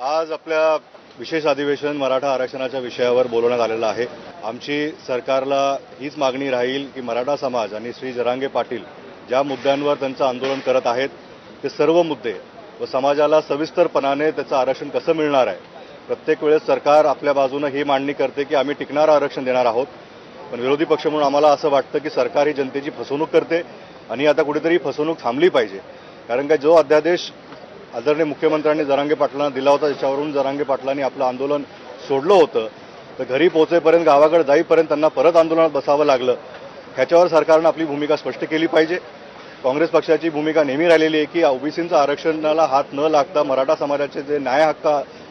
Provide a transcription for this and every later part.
आज आपल्या विशेष अधिवेशन मराठा आरक्षणाच्या विषयावर बोलवण्यात आलेलं आहे. आमची सरकारला हीच मागणी राहील की मराठा समाज आणि श्री जरांगे पाटील ज्या मुद्द्यांवर त्यांचं आंदोलन करत आहेत ते सर्व मुद्दे व समाजाला सविस्तरपणाने त्याचं आरक्षण कसं मिळणार आहे प्रत्येक वेळेस सरकार आपल्या बाजूनं ही मांडणी करते की आम्ही टिकणारं आरक्षण देणार आहोत. पण विरोधी पक्ष म्हणून आम्हाला असं वाटतं की सरकार ही जनतेची फसवणूक करते आणि आता कुठेतरी फसवणूक थांबली पाहिजे. कारण का जो अध्यादेश आदरणीय मुख्यमंत्र्यांनी जरांगे पाटलांना दिला होता त्याच्यावरून जरांगे पाटलांनी आपलं आंदोलन सोडलं होतं. तर घरी पोहोचेपर्यंत गावाकडे जाईपर्यंत त्यांना परत आंदोलनात बसावं लागलं. ह्याच्यावर सरकारनं आपली भूमिका स्पष्ट केली पाहिजे. काँग्रेस पक्षाची भूमिका नेहमी राहिलेली आहे की ओबीसींचं आरक्षणाला हात न लागता मराठा समाजाचे जे न्याय हक्क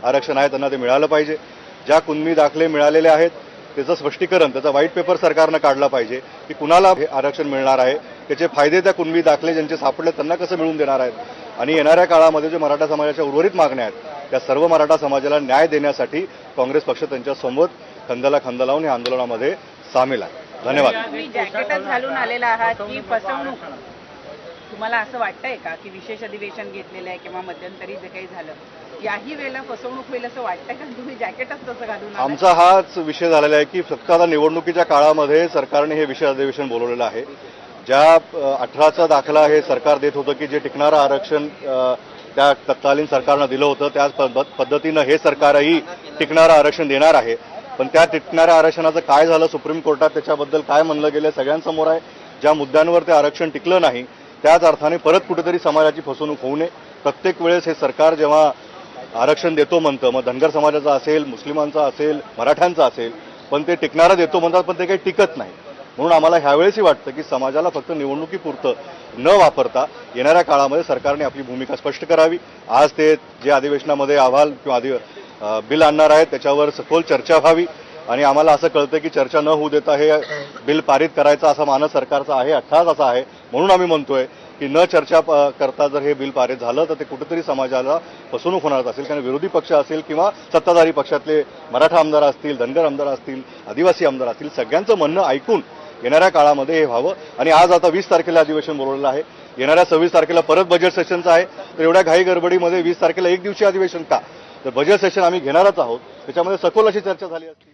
आरक्षण आहे त्यांना ते मिळालं पाहिजे. ज्या कुणबी दाखले मिळालेले आहेत त्याचं स्पष्टीकरण त्याचा व्हाईट पेपर सरकारनं काढला पाहिजे की कुणाला हे आरक्षण मिळणार आहे त्याचे फायदे त्या कुणबी दाखले ज्यांचे सापडले त्यांना कसं मिळून देणार आहेत? आणि येणाऱ्या काळामध्ये जे मराठा समाजाच्या उर्वरित मागण्या आहेत त्या सर्व मराठा समाजाला न्याय देण्यासाठी काँग्रेस पक्ष त्यांच्यासोबत खांद्याला खांदा लावून या आंदोलनामध्ये सामील आहे. धन्यवाद. घालून आलेला आहात की फसवणूक? तुम्हाला असं वाटतंय का की विशेष अधिवेशन घेतलेलं आहे किंवा मध्यंतरी जे काही झालं याही वेळेला फसवणूक होईल असं वाटतंय का? तुम्ही जॅकेटच तसं घालून? आमचा हाच विषय झालेला आहे की फक्त आता निवडणुकीच्या काळामध्ये सरकारने हे विशेष अधिवेशन बोलवलेलं आहे. ज्या अठराचा दाखला हे सरकार देत होतं की जे टिकणारं आरक्षण त्या तत्कालीन सरकारनं दिलं होतं त्याच पद्धतीनं हे सरकारही टिकणारं आरक्षण देणार आहे. पण त्या टिकणाऱ्या आरक्षणाचं काय झालं सुप्रीम कोर्टात त्याच्याबद्दल काय म्हणलं गेलं सगळ्यांसमोर आहे. ज्या मुद्द्यांवर ते आरक्षण टिकलं नाही त्याच अर्थाने परत कुठेतरी समाजाची फसवणूक होऊ नये. प्रत्येक वेळेस हे सरकार जेव्हा आरक्षण देतो म्हणतं मग धनगर समाजाचा असेल मुस्लिमांचा असेल मराठ्यांचा असेल पण ते टिकणारं देतो म्हणतात पण ते काही टिकत नाही. म्हणून आम्हाला ह्यावेळेसही वाटतं की समाजाला फक्त निवडणुकीपुरतं न वापरता येणाऱ्या काळामध्ये सरकारने आपली भूमिका स्पष्ट करावी. आज ते जे अधिवेशनामध्ये अहवाल किंवा अधि बिल आणणार आहेत त्याच्यावर सखोल चर्चा व्हावी. आणि आम्हाला असं कळतं की चर्चा न होऊ देता हे बिल पारित करायचं असा मानस सरकारचा आहे अठ्ठाच असा आहे म्हणून आम्ही म्हणतोय की न चर्चा प- करता जर हे बिल पारित झालं तर ते कुठेतरी समाजाला फसवणूक होणार असेल. कारण विरोधी पक्ष असेल किंवा सत्ताधारी पक्षातले मराठा आमदार असतील धनगर आमदार असतील आदिवासी आमदार असतील सगळ्यांचं म्हणणं ऐकून येणाऱ्या काळामध्ये हे व्हावं. आणि आज आता वीस तारखेला अधिवेशन बोलवलेलं आहे. येणाऱ्या सव्वीस तारखेला परत बजेट सेशनचं आहे. तर एवढ्या घाई गडबडीमध्ये वीस तारखेला एक दिवशी अधिवेशन का? तर बजेट सेशन आम्ही घेणारच आहोत. त्याच्यामध्ये सखोल अशी चर्चा झाली असती.